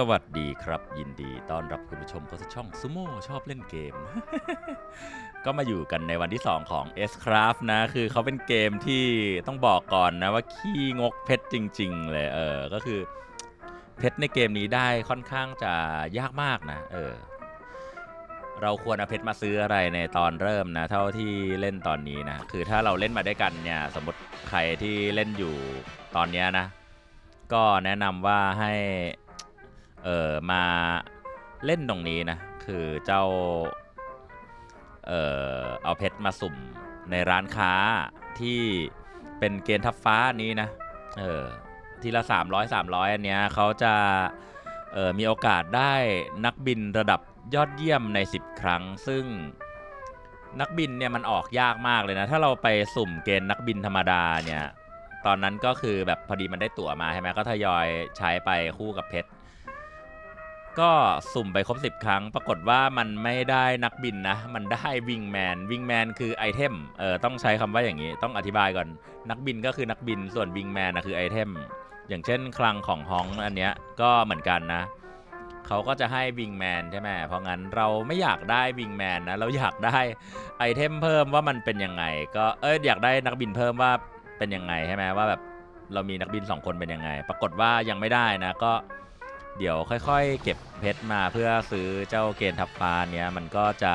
สวัสดีครับ ยินดีต้อนรับคุณผู้ชมเข้าสู่ช่องซูโม่ชอบเล่นเกม ก็มาอยู่กันในวันที่ 2 ของ S Craft นะ คือเขาเป็นเกมที่ต้องบอกก่อนนะว่าขี้งกเพชรจริง ๆ เลยเออก็คือเพชรในเกมนี้ได้ค่อนข้างจะยากมากนะ เออ เราควรเอาเพชรมาซื้ออะไรในตอนเริ่มนะ เท่าที่เล่นตอนนี้นะ คือถ้าเราเล่นมาด้วยกันเนี่ย สมมติใครที่เล่นอยู่ตอนนี้นะ ก็แนะนำว่าให้ เออมาเล่นตรงนี้นะ คือเจ้า เออเอาเพชรมาสุ่มในร้านค้าที่เป็นเกณฑ์ทับฟ้านี้นะ เออทีละ 300 300 อันเนี้ยเขาจะ เออมีโอกาสได้นักบินระดับยอดเยี่ยมใน 10 ครั้ง ซึ่งนักบินเนี่ยมันออกยากมากเลยนะ ถ้าเราไปสุ่มเกณฑ์นักบินธรรมดาเนี่ย ตอนนั้นก็คือแบบพอดีมันได้ตั๋วมาใช่ไหมก็ทยอยใช้ไปคู่กับเพชร ก็สุ่มไปครบ 10 ครั้ง ปรากฏว่ามันไม่ได้นักบินนะ มันได้วิงแมน วิงแมนคือไอเทม เออต้องใช้คำว่าอย่างนี้ ต้องอธิบายก่อน นักบินก็คือนักบิน ส่วนวิงแมนนะคือไอเทม อย่างเช่นคลังของฮองอันเนี้ยก็เหมือนกันนะ เขาก็จะให้วิงแมนใช่ไหมเพราะงั้นเราไม่อยากได้วิงแมนนะ เราอยากได้ไอเทมเพิ่มว่ามันเป็นยังไง ก็ เอยอยากได้นักบินเพิ่มว่าเป็นยังไงใช่ไหมว่าแบบเรามีนักบินสองคนเป็นยังไง ปรากฏว่ายังไม่ได้นะ ก็ เดี๋ยวค่อยๆ เก็บเพชรมาเพื่อซื้อเจ้าเกณฑ์ทับฟ้าเนี้ยมันก็จะ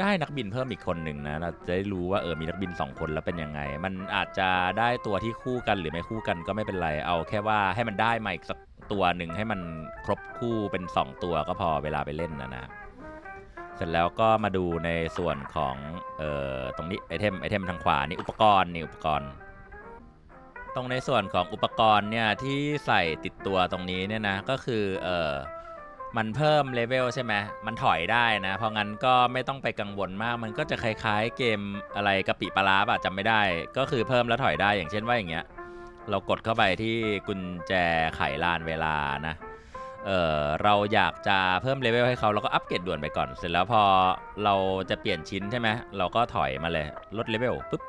ได้นักบินเพิ่มอีกคนหนึ่งนะเราจะได้รู้ว่าเออมีนักบินสองคนแล้วเป็นยังไง มันอาจจะได้ตัวที่คู่กันหรือไม่คู่กันก็ไม่เป็นไร เอาแค่ว่าให้มันได้มาอีกสักตัวหนึ่งให้มันครบคู่เป็น 2 ตัวก็พอเวลาไปเล่นนะนะ เสร็จแล้วก็มาดูในส่วนของเอ่อตรงนี้ไอเทมไอเทมทางขวานี่อุปกรณ์นี่อุปกรณ์ ตรงในส่วนของอุปกรณ์เนี่ยที่ใส่ติดตัวตรงนี้เนี่ยนะก็คือเออมันเพิ่มเลเวลใช่ไหมมันถอยได้นะ เพราะงั้นก็ไม่ต้องไปกังวลมาก มันก็จะคล้ายๆเกมอะไรกะปิปลาร้าป่ะจำไม่ได้ ก็คือเพิ่มแล้วถอยได้อย่างเช่นว่าอย่างเงี้ย เรากดเข้าไปที่กุญแจไขลานเวลานะเออเราอยากจะเพิ่มเลเวลให้เขาเราก็อัปเกรดด่วนไปก่อน เสร็จแล้วพอเราจะเปลี่ยนชิ้นใช่ไหมเราก็ถอยมาเลยลดเลเวลปุ๊บ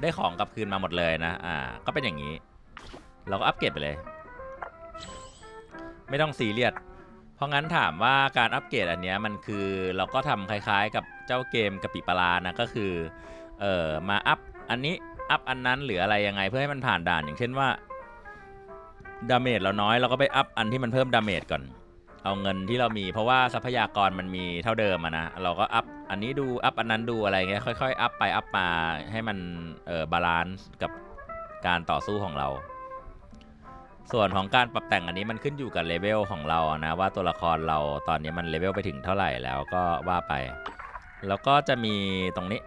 ได้ของกลับคืนมาหมดเลยนะ อ่า ก็เป็นอย่างนี้ เราก็อัปเกรดไปเลย ไม่ต้องซีเรียส เพราะงั้นถามว่าการอัปเกรดอันเนี้ยมันคือเราก็ทำคล้ายๆ กับเจ้าเกมกะปิปลานะก็คือ เอ่อ มาอัพอันนี้อัพอันนั้นหรืออะไรยังไงเพื่อให้มันผ่านด่านอย่างเช่นว่าดาเมจเราน้อยเราก็ไปอัพอันที่มันเพิ่มดาเมจก่อน เอาเงินที่เรามี เพราะว่าทรัพยากรมันมีเท่าเดิมอะนะเราก็อัพ อันนี้ดูอัพอันนั้นดูอะไรเงี้ยค่อยๆอัพไปอัพมาให้มันเอ่อบาลานซ์กับการต่อสู้ของเรา ส่วนของการปรับแต่งอันนี้มันขึ้นอยู่กับเลเวลของเรานะว่าตัวละครเราตอนนี้มันเลเวลไปถึงเท่าไหร่แล้วก็ว่าไป แล้วก็จะมีตรงนี้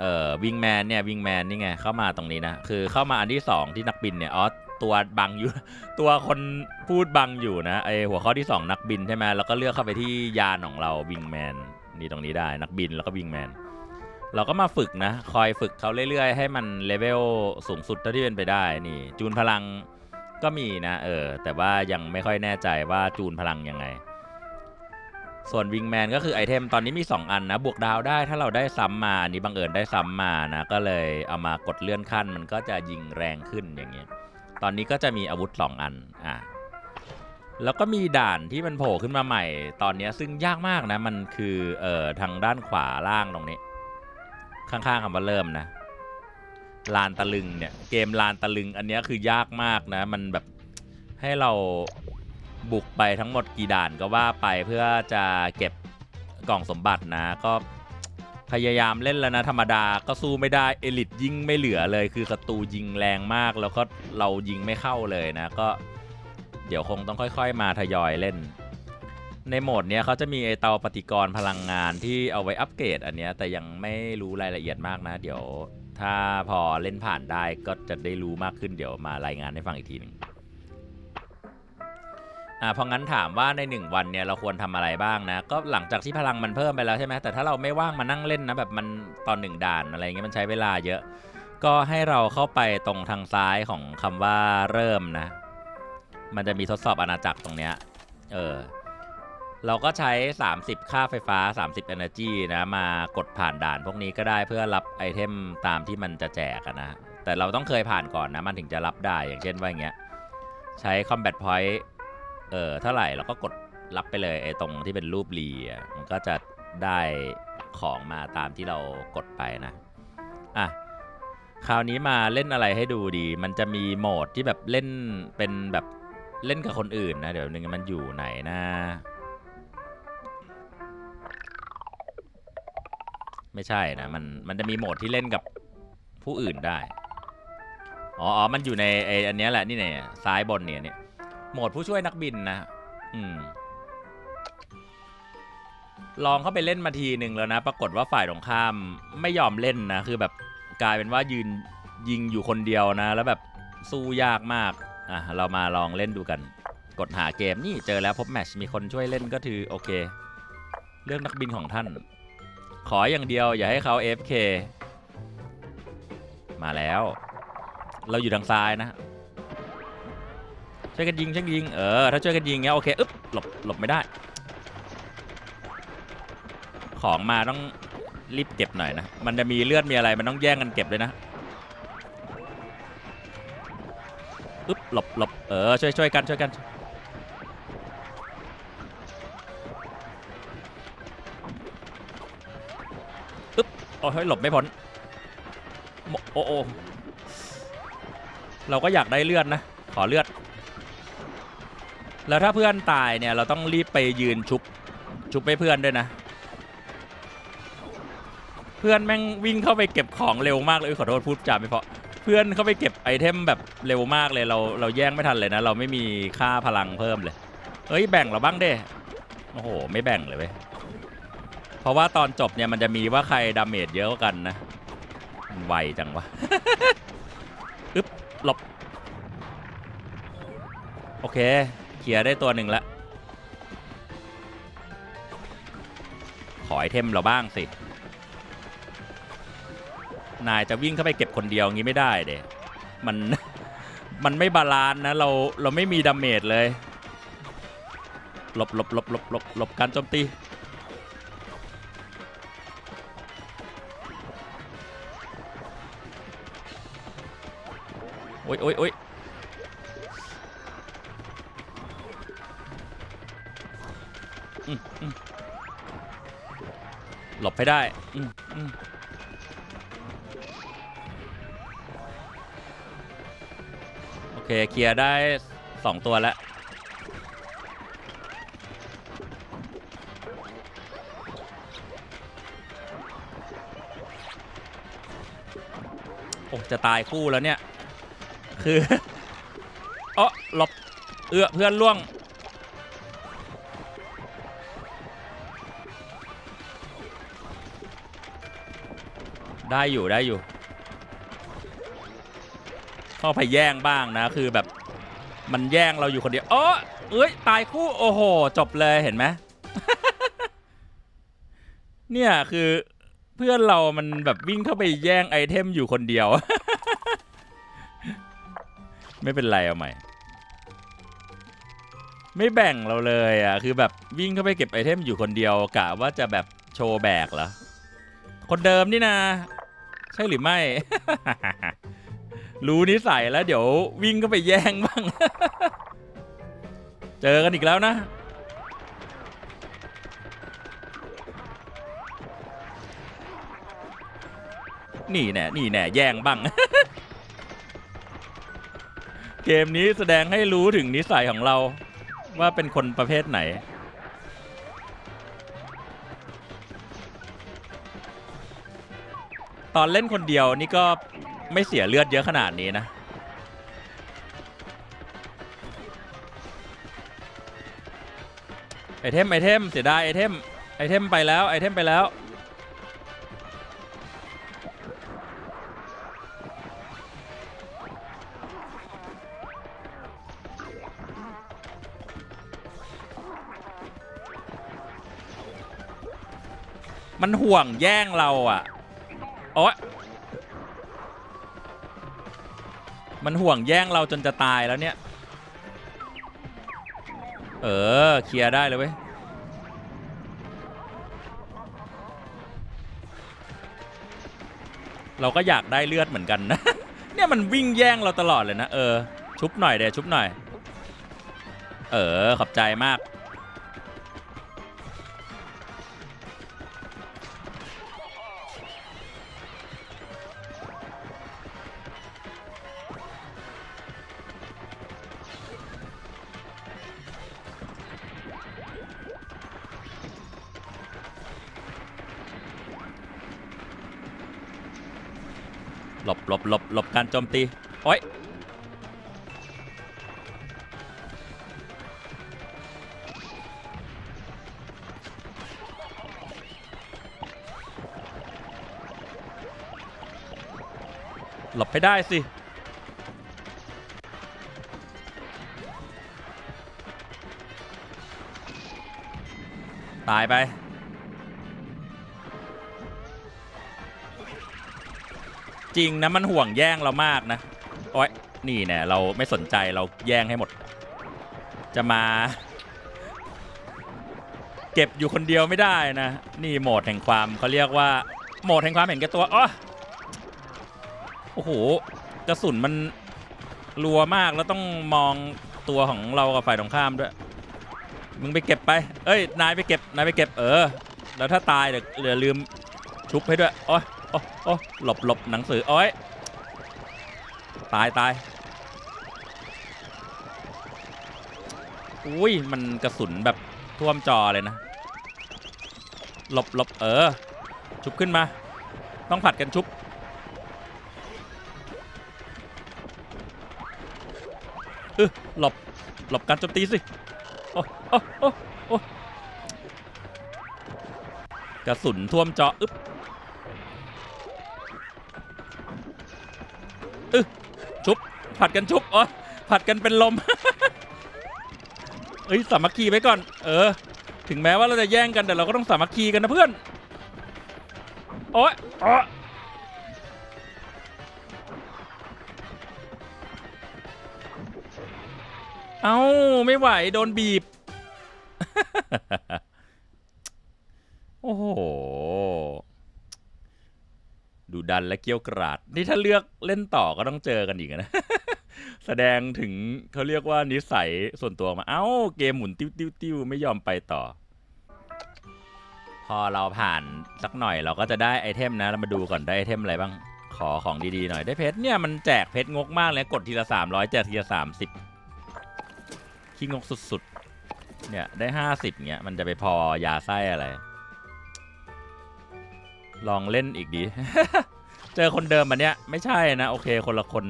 เอ่อวิงแมนเนี่ยวิงแมนนี่ไงเข้ามาตรงนี้นะคือเข้ามาอันที่ 2 ที่นักบินเนี่ยอ๋อตัวบังอยู่ ตัวคนพูดบังอยู่นะไอหัวข้อที่ 2 นักบินใช่ไหมแล้วก็เลือกเข้าไปที่ยานของเราวิงแมน นี่ตรงนี้ได้นักบินแล้วก็วิงแมนเราก็มาฝึกนะ คอยฝึกเขาเรื่อยๆ ให้มันเลเวลสูงสุดเท่าที่เป็นไปได้นี่จูนพลังก็มีนะ เออ แต่ว่ายังไม่ค่อยแน่ใจว่าจูนพลังยังไง ส่วนวิงแมนก็คือไอเทมตอนนี้มี 2 อันนะ บวกดาวได้ถ้าเราได้ซ้ำมาอันนี้บังเอิญได้ซ้ำมานะ ก็เลยเอามากดเลื่อนขั้น มันก็จะยิงแรงขึ้นอย่างเงี้ยตอนนี้ก็จะมีอาวุธ 2 อันอะ แล้วก็มีด่านที่มันโผล่ขึ้นมาใหม่ ตอนนี้ซึ่งยากมากนะ มันคือเอ่อทางด้านขวาล่างตรงนี้ ข้างๆคำว่าเริ่มนะลานตะลึงเนี่ยเกมลานตะลึง อันนี้คือยากมากนะ มันแบบให้เราบุกไปทั้งหมดกี่ด่านก็ว่าไปเพื่อจะเก็บกล่องสมบัตินะ ก็พยายามเล่นแล้วนะ ธรรมดาก็สู้ไม่ได้เอลิทยิงไม่เหลือเลย คือศัตรูยิงแรงมากแล้วก็เรายิงไม่เข้าเลยนะก็ เดี๋ยวคงต้องค่อยๆ มาทยอยเล่น ในโหมดเนี้ยเขาจะมีไอเตาปฏิกรณ์พลังงานที่เอาไว้อัปเกรดอันเนี้ยแต่ยังไม่รู้รายละเอียดมากนะ เดี๋ยวถ้าพอเล่นผ่านได้ก็จะได้รู้มากขึ้นเดี๋ยวมารายงานให้ฟังอีกทีหนึ่งอ่าเพราะงั้นถามว่าใน 1 วันเนี่ยเราควรทำอะไรบ้างนะ ก็หลังจากที่พลังมันเพิ่มไปแล้วใช่ไหมแต่ถ้าเราไม่ว่างมานั่งเล่นนะแบบมันตอนหนึ่งด่านอะไรเงี้ยมันใช้เวลาเยอะ ก็ให้เราเข้าไปตรงทางซ้ายของคำว่าเริ่มนะ มันจะมีทดสอบอาณาจักรตรงเนี้ย เออ เราก็ใช้ 30 ค่าไฟฟ้า 30 energy นะ มากดผ่านด่านพวกนี้ก็ได้เพื่อรับไอเทมตามที่มันจะแจกนะ แต่เราต้องเคยผ่านก่อนนะ มันถึงจะรับได้อย่างเช่นว่าอย่างเงี้ย ใช้ combat point เออเท่าไหร่เราก็กดรับไปเลยไอตรงที่เป็นรูปรีมันก็จะได้ของมาตามที่เรากดไปนะ อะ คราวนี้มาเล่นอะไรให้ดูดี มันจะมีโหมดที่แบบเล่นเป็นแบบ เล่นกับคนอื่นนะ เดี๋ยวนึงมันอยู่ไหนนะ ไม่ใช่นะ มันมันจะมีโหมดที่เล่นกับผู้อื่นได้ อ๋ออ๋อมันอยู่ในไออันนี้แหละนี่เนี่ยซ้ายบนเนี่ยเนี่ยโหมดผู้ช่วยนักบินนะอืมลองเข้าไปเล่นมาทีหนึ่งแล้วนะ ปรากฏว่าฝ่ายตรงข้ามไม่ยอมเล่นนะ คือแบบกลายเป็นว่ายืนยิงอยู่คนเดียวนะ แล้วแบบสู้ยากมาก อะเรามาลองเล่นดูกัน กดหาเกมนี่เจอแล้วพบแมทช์มีคนช่วยเล่นก็ถือโอเค เรื่องนักบินของท่าน ขออย่างเดียวอย่าให้เขา AFK มาแล้ว เราอยู่ทางซ้ายนะช่วยกันยิงช่วยกันยิงเออถ้าช่วยกันยิงเงี้ยโอเคอึ๊บหลบหลบไม่ได้ ของมาต้องรีบเก็บหน่อยนะ มันจะมีเลือดมีอะไรมันต้องแย่งกันเก็บเลยนะ อึ๊บหลบหลบเออช่วยช่วยกันช่วยกันอึ๊บโอ้ยหลบไม่พ้นโอ้โอเราก็อยากได้เลือดนะ ขอเลือด แล้วถ้าเพื่อนตายเนี่ย เราต้องรีบไปยืนชุบ ชุบให้เพื่อนด้วยนะ เพื่อนแม่งวิ่งเข้าไปเก็บของเร็วมากเลยขอโทษพูดจาไม่เพราะ พื่อนเข้าไปเก็บไอเทมแบบเร็วมากเลยเราเราแย่งไม่ทันเลยนะ เราไม่มีค่าพลังเพิ่มเลยเฮ้ยแบ่งเราบ้างเด้โอ้โหไม่แบ่งเลยเว้ยเพราะว่าตอนจบเนี่ยมันจะมีว่าใครดาเมจเยอะกันนะไวจังวะอึ๊บหลบโอเคเคลียร์ได้ตัวหนึ่งละขอไอเทมเราบ้างสิ นายจะวิ่งเข้าไปเก็บคนเดียวงี้ไม่ได้เด้มันมันไม่บาลานซ์นะเราเราไม่มีดาเมจเลยหลบหลบหลบหลบหลบหลบการโจมตีโอ๊ยโอ๊ยโอ๊ยหลบให้ได้อืมอืม เคเคลียร์ได้สองตัวแล้ว โอ้ จะตายคู่แล้วเนี่ย คือเออหลบเอื้อเพื่อนล่วง ได้อยู่ได้อยู่ ข้าไปแย่งบ้างนะ คือแบบมันแย่งเราอยู่คนเดียวเออเอ้ยตายคู่โอ้โห จบเลยเห็นไหมเนี่ยคือเพื่อนเรามันแบบวิ่งเข้าไปแย่งไอเทมอยู่คนเดียว ไม่เป็นไรเอาใหม่ ไม่แบ่งเราเลยอะคือแบบวิ่งเข้าไปเก็บไอเทมอยู่คนเดียวกะว่าจะแบบโชว์แบกเหรอคนเดิมนี่นะ ใช่หรือไม่ รู้นิสัยแล้วเดี๋ยววิ่งเข้าไปแย่งบ้าง เจอกันอีกแล้วนะ นี่แน่นี่แน่แย่งบ้าง เกมนี้แสดงให้รู้ถึงนิสัยของเรา ว่าเป็นคนประเภทไหนตอนเล่นคนเดียวนี่ก็ ไม่เสียเลือดเยอะขนาดนี้นะ ไอเทมไอเทมเสียดายไอเทมไอเทมไปแล้วไอเทมไปแล้ว มันห่วงแย่งเราอะ โอ๊ย มันห่วงแย่งเราจนจะตายแล้วเนี่ย เออ เคลียร์ได้เลยเว้ย เราก็อยากได้เลือดเหมือนกันนะ เนี่ยมันวิ่งแย่งเราตลอดเลยนะ เออ ชุบหน่อยเดี๋ยวชุบหน่อย เออ ขอบใจมาก การโจมตี โอ้ยหลบให้ได้สิ ตายไป จริงนะมันห่วงแย่งเรามากนะโอ้ยนี่เนี่ยเราไม่สนใจเราแย่งให้หมด จะมา เก็บอยู่คนเดียวไม่ได้นะ นี่โหมดแห่งความเขาเรียกว่า โหมดแห่งความเห็นแก่ตัวอ๋อโอ้โหกระสุนมันรัวมากแล้วต้องมองตัวของเรากับฝ่ายตรงข้ามด้วย มึงไปเก็บไป เอ้ยนายไปเก็บนายไปเก็บเออ แล้วถ้าตายเดี๋ยวเดี๋ยวลืมชุบให้ด้วยโอ้ย โอ้โอ้หลบหลบหนังสือโอ้ยตายตายอุ้ยมันกระสุนแบบท่วมจอเลยนะ หลบหลบเออ ชุบขึ้นมา ต้องผัดกันชุบ เออหลบ หลบการโจมตีสิ โอ้โอ้โอ้โอ้กระสุนท่วมจอ อึ๊บ ผัดกันชุบอ๋อผัดกันเป็นลม เอ้ยสามัคคีไว้ก่อน เออ ถึงแม้ว่าเราจะแย่งกันแต่เราก็ต้องสามัคคีกันนะเพื่อนโอ๊ยอ๊ยเอ้าไม่ไหว โดนบีบ โอ้โห ดูดันและเกี้ยวกราด นี่ถ้าเลือกเล่นต่อก็ต้องเจอกันอีกนะ แสดงถึงเขาเรียกว่านิสัยส่วนตัวมา เอ้า เกมหมุนติ้วติ้วติ้วไม่ยอมไปต่อ พอเราผ่านสักหน่อยเราก็จะได้ไอเทมนะ เรามาดูก่อนได้ไอเทมอะไรบ้าง ขอของดีๆหน่อยได้เพชรเนี่ยมันแจกเพชรงกมากเลยกดทีละ300แจกทีละ30ขี้งกสุดๆ เนี่ยได้50เนี่ยมันจะไปพอยาไส้อะไร ลองเล่นอีกดี เจอคนเดิมมันเนี้ยไม่ใช่นะ โอเคคนละคน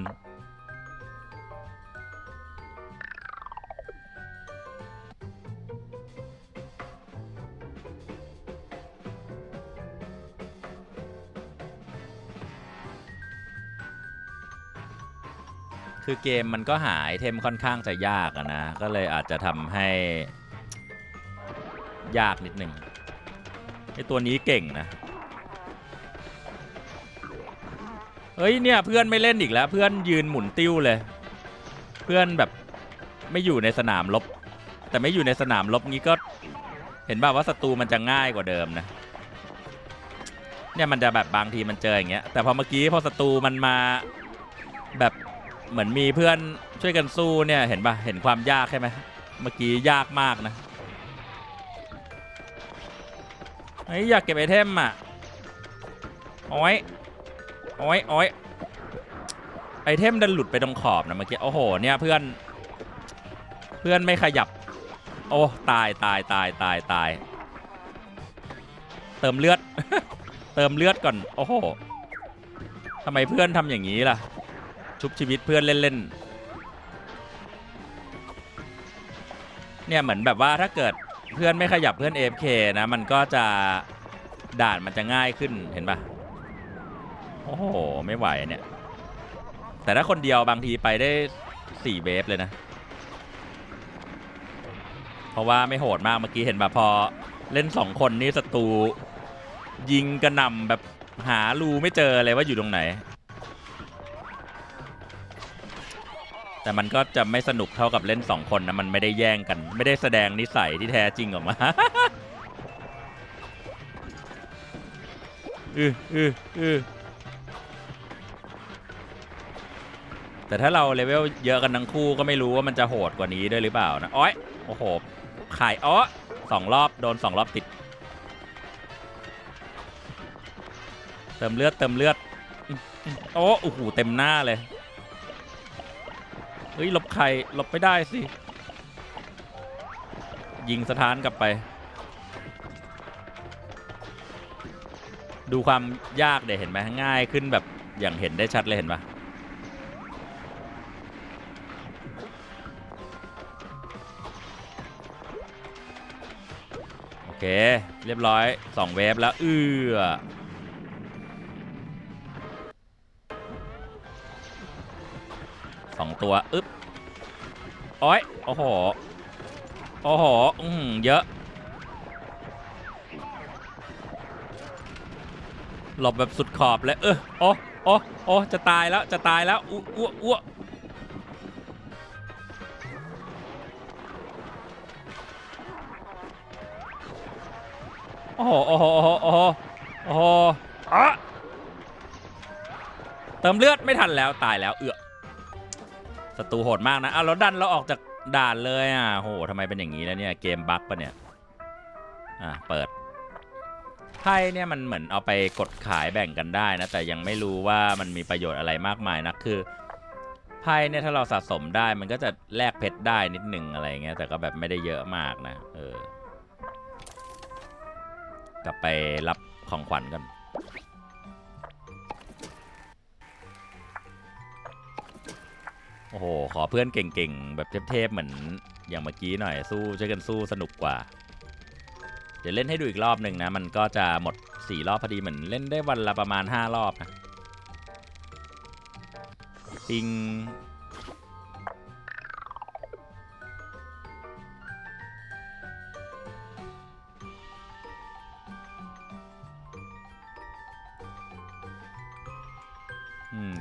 คือเกมมันก็หาไอเทมค่อนข้างจะยากนะ ก็เลยอาจจะทำให้ ยากนิดหนึ่งไอตัวนี้เก่งนะ เฮ้ยเนี่ยเพื่อนไม่เล่นอีกแล้ว เพื่อนยืนหมุนติ้วเลย เพื่อนแบบไม่อยู่ในสนามรบแต่ไม่อยู่ในสนามรบงี้ก็เห็นป่าว่าศัตรูมันจะง่ายกว่าเดิมนะเนี่ยมันจะแบบบางทีมันเจออย่างเงี้ยแต่พอเมื่อกี้พอศัตรูมันมาแบบ เหมือนมีเพื่อนช่วยกันสู้เนี่ยเห็นป่ะเห็นความยากใช่ไหมเมื่อกี้ยากมากนะเฮ้ยอยากเก็บไอเทมอะโอ้ยโอ้ยโอ้ยไอเทมดันหลุดไปตรงขอบนะเมื่อกี้โอ้โหเนี่ยเพื่อน เพื่อนไม่ขยับ โอ้ตายตายตายตายตายเติมเลือด เติมเลือดก่อนโอ้โหทำไมเพื่อนทำอย่างนี้ล่ะ ชุบชีวิตเพื่อนเล่นๆ เนี่ยเหมือนแบบว่าถ้าเกิดเพื่อนไม่ขยับเพื่อน AFK นะ มันก็จะด่านมันจะง่ายขึ้นเห็นปะโอ้โห ไม่ไหวเนี่ย แต่ถ้าคนเดียวบางทีไปได้สี่เวฟเลยนะ เพราะว่าไม่โหดมากเมื่อกี้เห็นปะพอเล่นสองคนนี่ศัตรูยิงกระหน่ำแบบหารูไม่เจอเลยว่าอยู่ตรงไหน แต่มันก็จะไม่สนุกเท่ากับเล่นสองคนนะ มันไม่ได้แย่งกัน ไม่ได้แสดงนิสัยที่แท้จริงออกมาอืออืออือแต่ถ้าเราเลเวลเยอะกันทั้งคู่ก็ไม่รู้ว่ามันจะโหดกว่านี้ด้วยหรือเปล่านะอ้อยโอ้โหขายอ้อสองรอบโดนสองรอบติด เติมเลือดเติมเลือดโอ้โอ้โหเต็มหน้าเลย เฮ้ยหลบไข่หลบไม่ได้สิ ยิงสถานกลับไป ดูความยากเดี๋ยเห็นไหมง่ายขึ้นแบบอย่างเห็นได้ชัดเลยเห็นปะโอเค เรียบร้อยสองเวฟแล้ว เอื้อ ตัวอึ๊บโอ้ยโอ้โหโอ้โหอืมเยอะหลบแบบสุดขอบเลยเออโอ้โอ้โอ้จะตายแล้วจะตายแล้วอ้วอ้วอ้วโอ้โหโอ้โหโอ้โหโอ้โหโอ้โหอะเติมเลือดไม่ทันแล้วตายแล้วเอือ ศัตรูโหดมากนะอะแล้วดันเราออกจากด่านเลยอะโหทำไมเป็นอย่างนี้แล้วเนี่ยเกมบั๊กปะเนี่ยอะเปิดไพ่เนี่ยมันเหมือนเอาไปกดขายแบ่งกันได้นะแต่ยังไม่รู้ว่ามันมีประโยชน์อะไรมากมายนะคือไพ่เนี่ยถ้าเราสะสมได้มันก็จะแลกเพชรได้นิดหนึ่งอะไรเงี้ยแต่ก็แบบไม่ได้เยอะมากนะเออกลับไปรับของขวัญกัน โอ้โห ขอเพื่อนเก่งๆ แบบเทพๆเหมือนอย่างเมื่อกี้หน่อยสู้ช่วยกันสู้สนุกกว่า เดี๋ยวเล่นให้ดูอีกรอบหนึ่งนะ มันก็จะหมด 4 รอบพอดีเหมือนเล่นได้วันละประมาณ 5 รอบนะ ปิง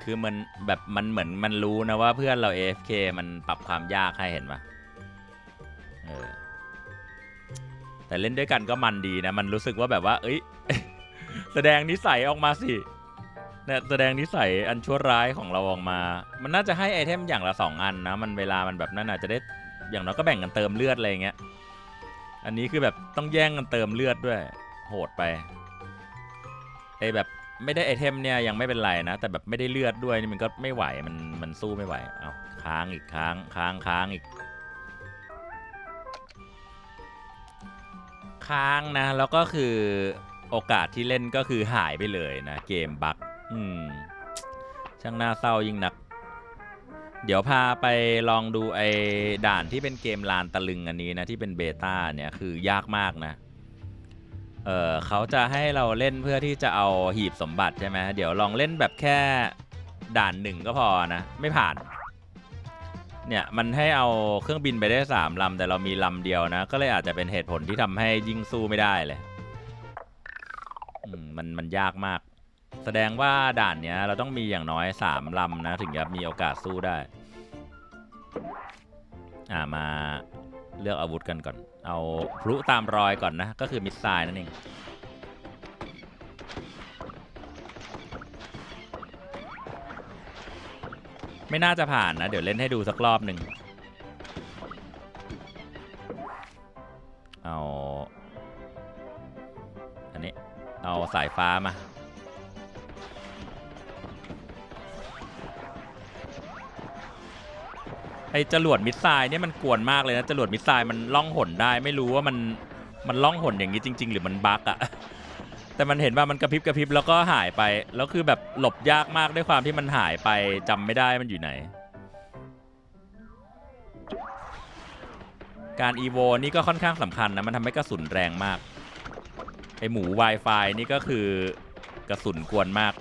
คือมันแบบมันเหมือนมันรู้นะว่าเพื่อนเรา AFK มันปรับความยากให้เห็นปะเออแต่เล่นด้วยกันก็มันดีนะ มันรู้สึกว่าแบบว่า เอ้ย แสดงนิสัยออกมาสิเนี่ยแสดงนิสัยอันชั่วร้ายของเราออกมา มันน่าจะให้ไอเทมอย่างละสองอันนะ มันเวลามันแบบนั้นอาจจะได้อย่างน้อยก็แบ่งกันเติมเลือดอะไรอย่างเงี้ย อันนี้คือแบบต้องแย่งกันเติมเลือดด้วย โหดไปไอแบบ ไม่ได้ไอเทมเนี่ยยังไม่เป็นไรนะ แต่แบบไม่ได้เลือดด้วยนี่มันก็ไม่ไหวมันมันสู้ไม่ไหวเอาค้างอีกค้างค้างค้างอีก ค้างนะ แล้วก็คือโอกาสที่เล่นก็คือหายไปเลยนะ เกมบั๊กอืมช่างน่าเศร้ายิ่งนัก เดี๋ยวพาไปลองดูไอ้ด่านที่เป็นเกมลานตะลึงอันนี้นะที่เป็นเบต้าเนี่ยคือยากมากนะ เออเขาจะให้เราเล่นเพื่อที่จะเอาหีบสมบัติใช่ไหมเดี๋ยวลองเล่นแบบแค่ด่านหนึ่งก็พอนะ ไม่ผ่าน เนี่ยมันให้เอาเครื่องบินไปได้สามลำแต่เรามีลำเดียวนะ ก็เลยอาจจะเป็นเหตุผลที่ทำให้ยิงสู้ไม่ได้เลยมันมันยากมาก แสดงว่าด่านเนี้ย เราต้องมีอย่างน้อยสามลำนะ ถึงจะมีโอกาสสู้ได้ อ่ามา เลือกอาวุธกันก่อน เอาพลุตามรอยก่อนนะ ก็คือมิสไซล์นั่นเองไม่น่าจะผ่านนะ เดี๋ยวเล่นให้ดูสักรอบหนึ่งเอา อันนี้ เอาสายฟ้ามา ไอจรวดมิสไซล์เนี่ยมันกวนมากเลยนะจรวดมิสไซล์มันล่องหนได้ ไม่รู้ว่ามันมันล่องหนอย่างนี้จริง ๆ หรือมันบั๊กอะแต่มันเห็นว่ามันกระพริบกระพริบแล้วก็หายไป แล้วคือแบบหลบยากมากด้วยความที่มันหายไปจำไม่ได้มันอยู่ไหน การอีโวนี่ก็ค่อนข้างสำคัญนะมันทำให้กระสุนแรงมากไอหมู Wi-Fi นี่ก็คือกระสุนกวนมาก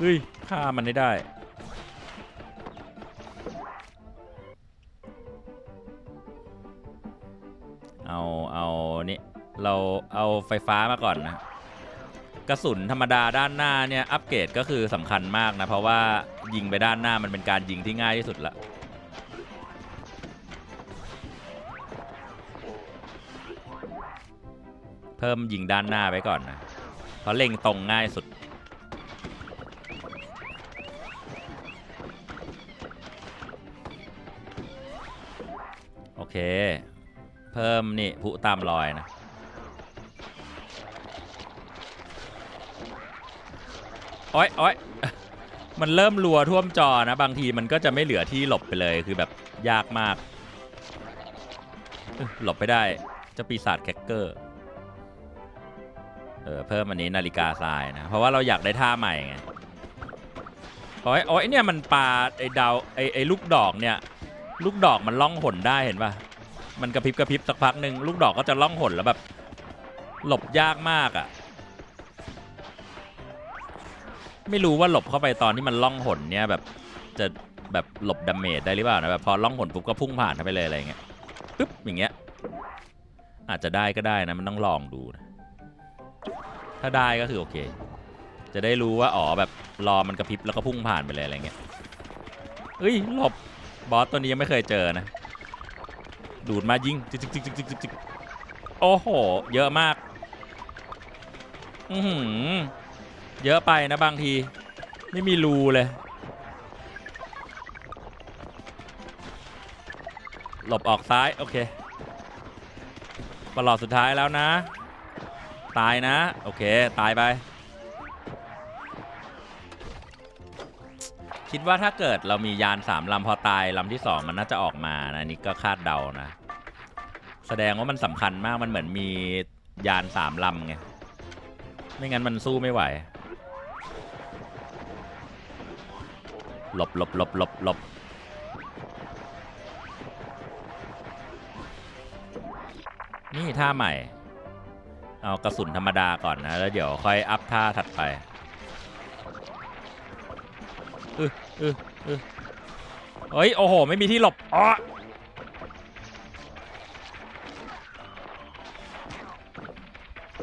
เฮ้ยฆ่ามันได้ได้ เอาเอานี่เราเอาไฟฟ้ามาก่อนนะ กระสุนธรรมดาด้านหน้าเนี่ยอัปเกรดก็คือสำคัญมากนะ เพราะว่ายิงไปด้านหน้ามันเป็นการยิงที่ง่ายที่สุดละเพิ่มยิงด้านหน้าไว้ก่อนนะเพราะเล็งตรงง่ายสุด เค เพิ่มนี่ผู้ตามรอยนะ โอ้ยโอ้ยมันเริ่มรัวท่วมจอนะ บางทีมันก็จะไม่เหลือที่หลบไปเลยคือแบบยากมาก หลบไปได้เจ้าปีศาจแคคเกอร์เออเพิ่มอันนี้นาฬิกาทรายนะ เพราะว่าเราอยากได้ท่าใหม่ไงโอ้ยโอ้ยเนี่ยมันปลาไอ้ดาวไอ้ไอ้ลูกดอกเนี่ย ลูกดอกมันล่องหนได้เห็นป่ะ มันกระพริบกระพริบสักพักหนึ่งลูกดอกก็จะล่องหนแล้วแบบ หลบยากมากอะ่ะ ไม่รู้ว่าหลบเข้าไปตอนที่มันล่องหนเนี่ยแบบจะแบบหลบดาเมจได้หรือเปล่านะแบบพอล่องหนปุ๊บก็พุ่งผ่านเข้าไปเลยอะไรเงี้ยปึ๊บอย่างเงี้ย อาจจะได้ก็ได้นะมันต้องลองดูนะถ้าได้ก็คือโอเค จะได้รู้ว่าอ๋อแบบรอมันกระพริบแล้วก็พุ่งผ่านไปเลยอะไรเงี้ยเอ้ยหลบ บอสตัวนี้ยังไม่เคยเจอนะ ดูดมายิงจิกจิกจิกจิกจิกโอ้โห เยอะมาก อือหือเยอะไปนะบางที ไม่มีรูเลย หลบออกซ้าย โอเคปลอดสุดท้ายแล้วนะ ตายนะ โอเค ตายไป คิดว่าถ้าเกิดเรามียานสามลำพอตายลำที่สองมันน่าจะออกมานะอันนี่ก็คาดเดานะ แสดงว่ามันสำคัญมากมันเหมือนมียานสามลำไงไม่งั้นมันสู้ไม่ไหวหลบหลบหลบหลบหลบนี่ท่าใหม่ เอากระสุนธรรมดาก่อนนะ แล้วเดี๋ยวค่อยอัพท่าถัดไป อืออืออือเฮ้ย โอ้โห ไม่มีที่หลบอ๋อ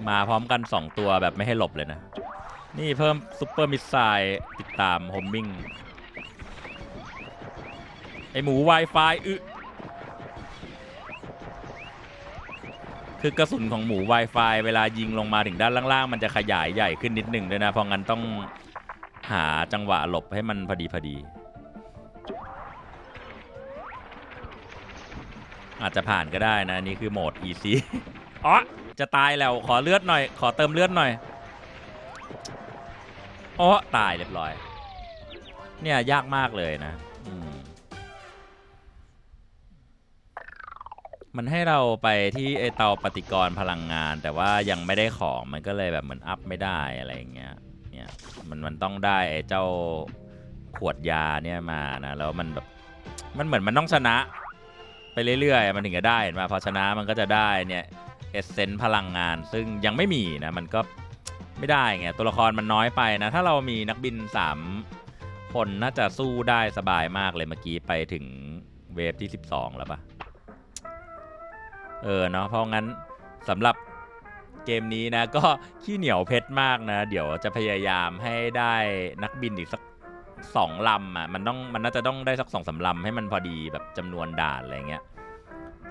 มาพร้อมกัน 2 ตัวแบบไม่ให้หลบเลยนะ นี่เพิ่มซุปเปอร์มิสไซล์ติดตามโฮมมิ่ง ไอหมู Wi-Fi อึคือกระสุนของหมู Wi-Fi เวลายิงลงมาถึงด้านล่าง ๆ มันจะขยายใหญ่ขึ้นนิดหนึ่งด้วยนะ เพราะงั้นต้อง หาจังหวะหลบให้มันพอดีพอดี อาจจะผ่านก็ได้นะนี่คือโหมด easy อ๋อจะตายแล้วขอเลือดหน่อย ขอเติมเลือดหน่อยอ๋อตายเรียบร้อย เนี่ยยากมากเลยนะมมันให้เราไปที่ไอเตาปฏิกรณ์พลังงาน แต่ว่ายังไม่ได้ของมันก็เลยแบบเหมือนอัพไม่ได้อะไรอย่างเงี้ย เนี่ยมันมันต้องได้ไอ้เจ้าขวดยาเนี่ยมานะแล้วมันแบบมันเหมือนมันต้องชนะ ไปเรื่อยๆ มันถึงจะได้เห็นไหมพอชนะมันก็จะได้เนี่ยเอเซนพลังงาน ซึ่งยังไม่มีนะมันก็ไม่ได้ไงตัวละครมันน้อยไปนะ ถ้าเรามีนักบิน 3 คนน่าจะสู้ได้สบายมากเลยเมื่อกี้ไปถึงเวฟที่ 12 แล้วปะเออเนาะเพราะงั้นสำหรับ เกมนี้นะ ก็ขี้เหนียวเพชรมากนะ เดี๋ยวจะพยายามให้ได้นักบินอีกสักสองลำอะมันต้องมันน่าจะต้องได้สักสองสาลำให้มันพอดีแบบจำนวนด่านอะไรเงี้ย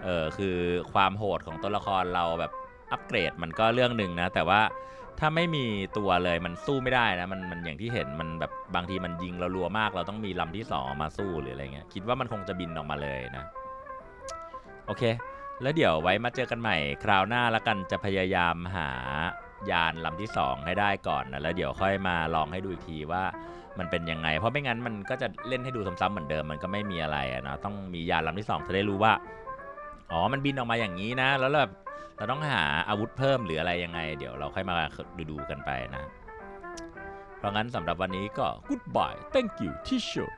เออคือความโหดของตัวละครเราแบบอัปเกรดมันก็เรื่องหนึ่งนะ แต่ว่าถ้าไม่มีตัวเลยมันสู้ไม่ได้นะมันมันอย่างที่เห็นมันแบบบางทีมันยิงเรารัวมาก เราต้องมีลำที่สองมาสู้หรืออะไรเงี้ยคิดว่ามันคงจะบินออกมาเลยนะ โอเค แล้วเดี๋ยวไว้มาเจอกันใหม่คราวหน้าล้วกันจะพยายามหายานลำที่ 2 ให้ได้ก่อนนะแล้วเดี๋ยวค่อยมาลองให้ดูอีกทีว่ามันเป็นยังไง เพราะไม่งั้นมันก็จะเล่นให้ดูซ้ำๆเหมือนเดิมมันก็ไม่มีอะไรนะต้องมียานลำที่2จะได้รู้ว่าอ๋อมันบินออกมาอย่างนี้นะ แล้วแบบเราต้องหาอาวุธเพิ่มหรืออะไรยังไง เดี๋ยวเราค่อยมาดูดูๆกันไปนะ เพราะงั้นสำหรับวันนี้ก็ goodbye thank you teacher